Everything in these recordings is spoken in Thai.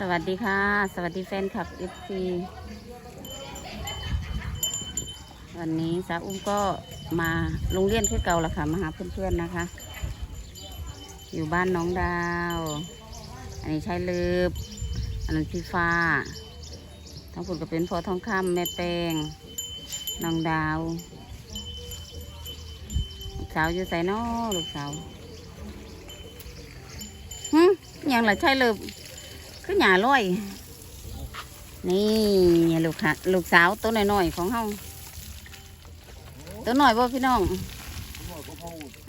สวัสดีค่ะ สวัสดีแฟนคลับ FC วันนี้สาวอุ้มก็มาโรงเรียนคือเก่าละค่ะ มาหาเพื่อนๆนะคะ อยู่บ้านน้องดาว อันนี้ใช้ลืบอันนั้นพี่ฟ้าทั้งผุดก็เป็นพอทองคำแม่แป้งน้องดาวลูกสาวอยู่ใส่นอลูกสาวหึอหยังละใช่ลืบ คือหยาลอย นี่ลูกค่ะลูกสาวตัวน้อยๆของเฮาตัวน้อยบ่พี่น้อง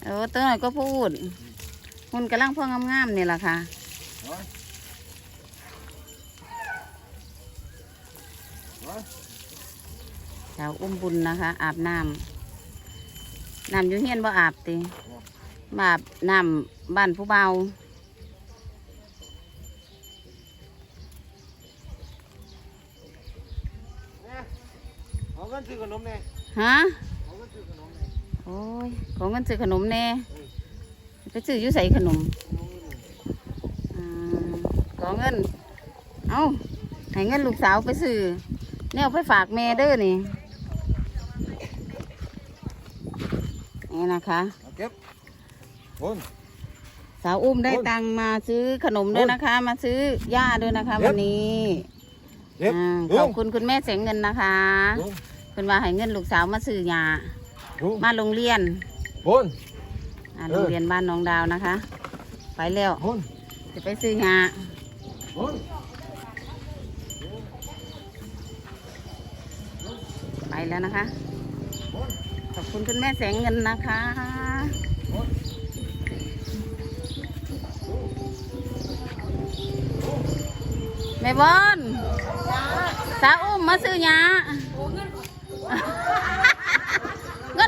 เออตัวน้อยก็พูดหุ่นกำลังพองงามๆนี่แหละค่ะสาวอุ้มบุญนะคะ อาบน้ำน้ำอยู่เฮียนบ่อาบติมาอาบน้ำบ้านผู้เบา ซื้อขนมเนี่ยฮะเอาเงินซื้อขนมเนี่ยโอ้ยของเงินซื้อขนมแน่ไปซื้ออยู่ใส่ขนมอ่าขอเงิน เอาให้เงินลูกสาวไปซื้อเนี่ยเอาไปฝากแม่เด้อนี่นี่นะคะเอาเก็บคนสาวอุ้มได้โอ้ยตังค์มาซื้อขนมด้วยนะคะ มาซื้อย่าด้วยนะคะเย็บวันนี้เก็บอ่าลุขอบงคุณคุณแม่เสียงเงินนะคะลุง คุณว่าให้เงินลูกสาวมาซื้อยาลุงมาโรงเรียนคนอ่าเออโรงเรียนบ้านน้องดาวนะคะ ไปแล้วคนจะไปซื้อยาคนไปแล้วนะคะ ขอบคุณคุณแม่แสงเงินนะคะแม่บอนสาวอุ้มมาซื้อยา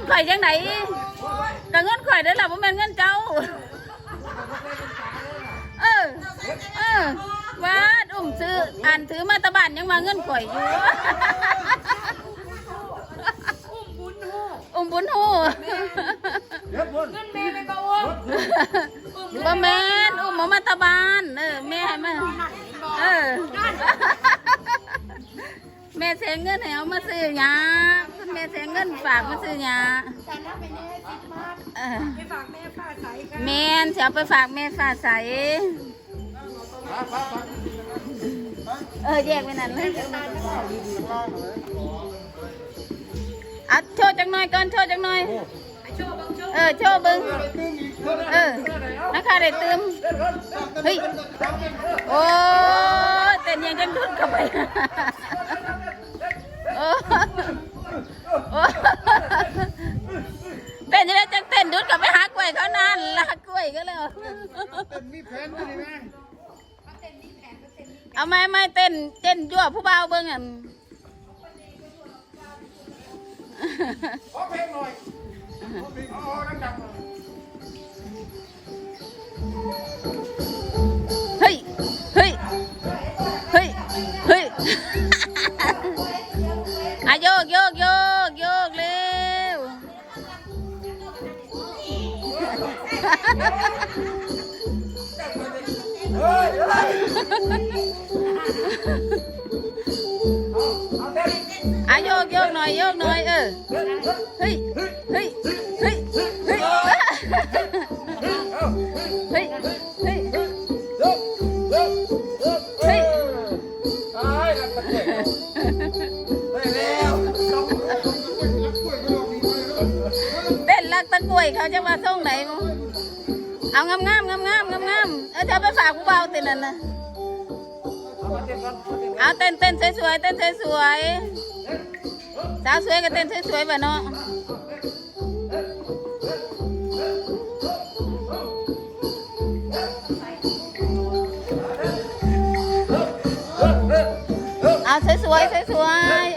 ข่อยจังไหนก็เงินข่อยได้อล่ะบ่แม่นเงินเจ้า เออ เออว่าอุ้มซื้ออ่านถือมาตะบานยังมาเงินข่อยอยู่ อุ้มบุญหูเก็บคนบ่แม่นอุ้มมามาตะบานเออแม่ให้มาเออแม่เสียเงินให้เอามาซื้อยาคุณ แม่เสียเงินฝากมาซื้อยาเออไปฝากแม่ฟ้าใสค่ะแม่นจะเอาไปฝากแม่ฟ้าใสมามามาเออแยกไว้นั่นเลยเอาโชว์จังหน่อยก่อนโชว์จังหน่อยเออโชว์เบึงเออนะคะได้เติมเฮ้ยโอ้ยเต้นยังจังดุดเข้าไปโอ้โอ้ เต้นจะได้จังเต้นดุดกลับไปหากล้วยเขานานละกล้วยก็แล้วมีแผนด้วยไหมเอาไม่ไม่เต้นเต้นยั่วผู้บ่าวเบิ่งอะขอเพลงหน่อยขอเพลงอ๋อดังๆ อาเต้นอะโยกโยกหน่อยโยกหน่อยเออเฮ้ยเฮ้ยเฮ้ยเฮ้ยเฮ้ยเฮ้ยย เขาจะมาส่งไหนเอางามงามงามงามงามงามเออเธอไปฝากผู้เบาเต้นนั่นนะเอาเต้นเต้นก่อนเอาเต้นสวยสวยสาวสวยก็เต้นสวยๆแบบเนาะเอาสวยสวยๆเอ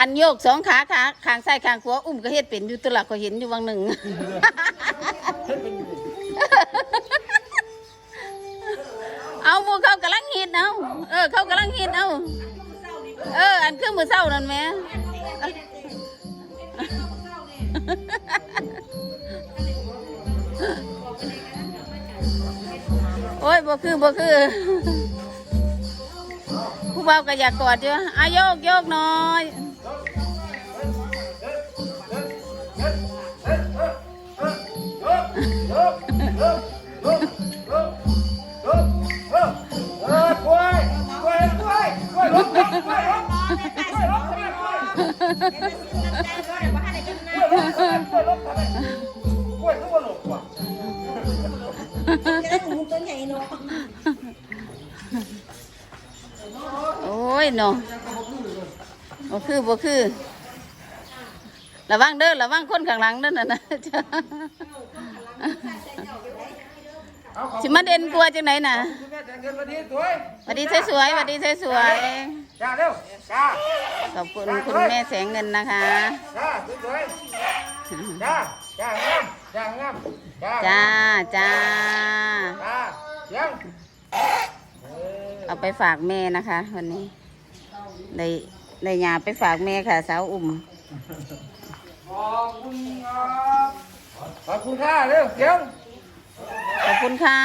อันโยกสองขาขาขางซ้ายขางขวาอุ้มก็เฮ็ดเป็นอยู่ตวละก็เห็นอยู่วังหนึ่ง เอาหมูเขากำลังฮิตเอาเออ เขากำลังฮิตเอาเอมือเศร้านั่นแหมโอ้ยบ่คือบ่คือผู้เบ่าก็อยากกอดอยู่อายกโยกหน่อย กล้วยลบทำไมกล้วยทุกวันหลบกว่าโอ้ยเนาะบ่คือบ่คือ ระวังเด้อระวังคนข้างหลังเด้อน่ะนะสิมาเด่นกลัวจังไหนน่ะคุณแม่แต่งเงินวันนี้สวยสวัสดีสวยสวัสดีสวย จ้าเร็วจ้าๆขอบคุณคุณแม่แสงเงินนะคะ จ้าสวยๆจ้าจ้างามจ้างามจ้าจ้าจ้าจ้าเสียงเอาไปฝากแม่นะคะ วันนี้ได้ได้ยาไปฝากแม่ค่ะ สาวอุ่มขอบคุณครับขอบคุณค่ะเร็วเสียงขอบคุณค่ะ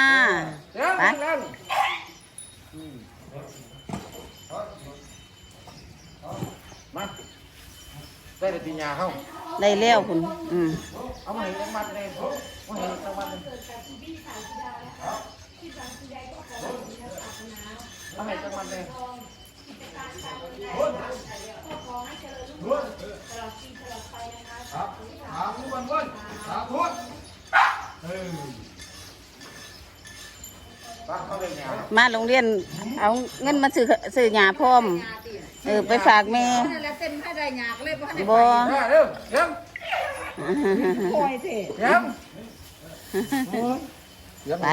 เสียงไป นั่น มาได้แต่ปีญาเข้าได้เลี้ยวคุณอืมเอามาเห็นจังมันเลยมาเห็นจังมันเลยมาเห็นจังมันเลยครับถามทุกวันวันถามทุกเออบ้านเขาเป็นไงมาโรงเรียนเอาเงินมาซื้อซื้อยาพร้อม เออไปฝากแม่แล้วเส้นผ้าได้หยากเลยบ่ให้บ่ได้เร็วเสียงปล่อยเถอะเสียงไป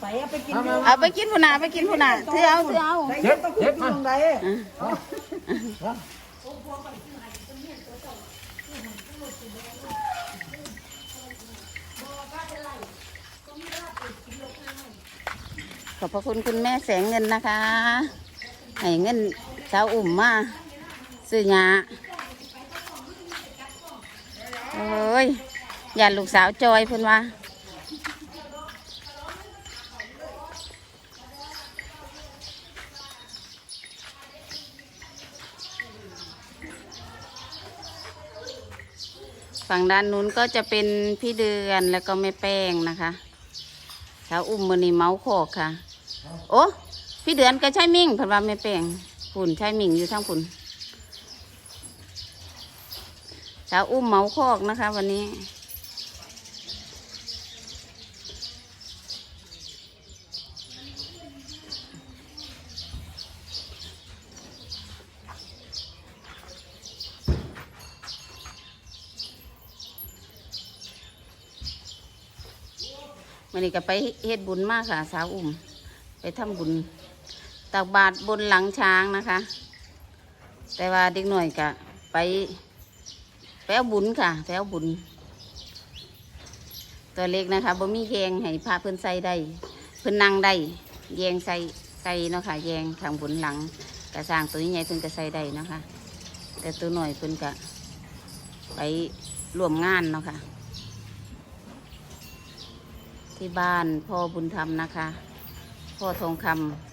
ไปเอาไปกินเอาไปกินผู้นาไปกินผู้นาถือเอาถือเอาไปเย็บต้องคุยตรงไหนขอบพระคุณคุณแม่แสงเงินนะคะให้เงิน สาวอุ่มมาซื้อยาโอ้ยอย่าลูกสาวจอยเพิ่นว่าฝั่งด้านนู้นก็จะเป็นพี่เดือนแล้วก็แม่แป้งนะคะสาวอุ้มมือนี่เมาส์โคกค่ะ โอ้พี่เดือนก็ใช่มิ่งเพิ่นว่าแม่แป้ง ฝุ่นใช่มิ่งอยู่ทั้งฝุ่นสาวอุ้มเมาส์โคกนะคะ วันนี้มันนี่ก็ไปเฮ็ดบุญมากค่ะ สาวอุ่มไปทำบุญ ตักบาตรบนหลังช้างนะคะ แต่ว่าเด็กหน่อยก็ไปไปเอาบุญค่ะไปเอาบุญ ตัวเล็กนะคะบ่มีแยงให้พาเพิ่อนใส่ได้ เพิ่อนนั่งได้แยงใส่ใส่เนาะค่ะแยงทางบุญหลังกระสร้างตัวใหญ่เพิ่อนก็ใส่ได้เนาะค่ะแต่ตัวหน่อยเพิ่อนก็ไปร่วมงานเนาะค่ะที่บ้านพ่อบุญธรรมนะคะ พ่อทองคำ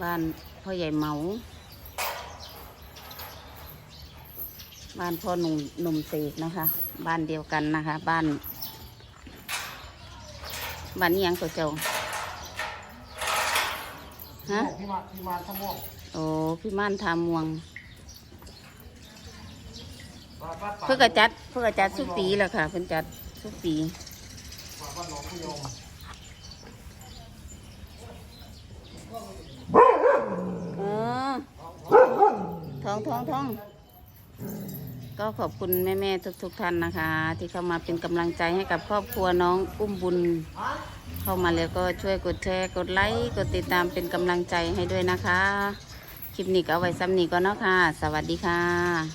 บ้านพ่อใหญ่เหมาบ้านพ่อหนุ่มหนุ่มเสกนะคะ บ้านเดียวกันนะคะ บ้าน บ้านนี้ยังตัวเจ้าฮะพี่มาพี่มาทั้งหมดโอ้พี่ม่านทามวงบ้านบ้านเพื่อกระจัดเพื่อกระจัดสุปีแหละค่ะ เพิ่นจัดสุปีบ้านหลวงพ่อยมเอท้องท้องท้อง ก็ขอบคุณแม่ ๆ ทุกๆท่านนะคะ ที่เข้ามาเป็นกำลังใจให้กับครอบครัวน้องอุ้มบุญ เข้ามาแล้วก็ช่วยกดแชร์ กดไลค์ กดติดตามเป็นกำลังใจให้ด้วยนะคะ คลิปนี้ก็เอาไว้ซ้ำนี้ก็เนาะค่ะ สวัสดีค่ะ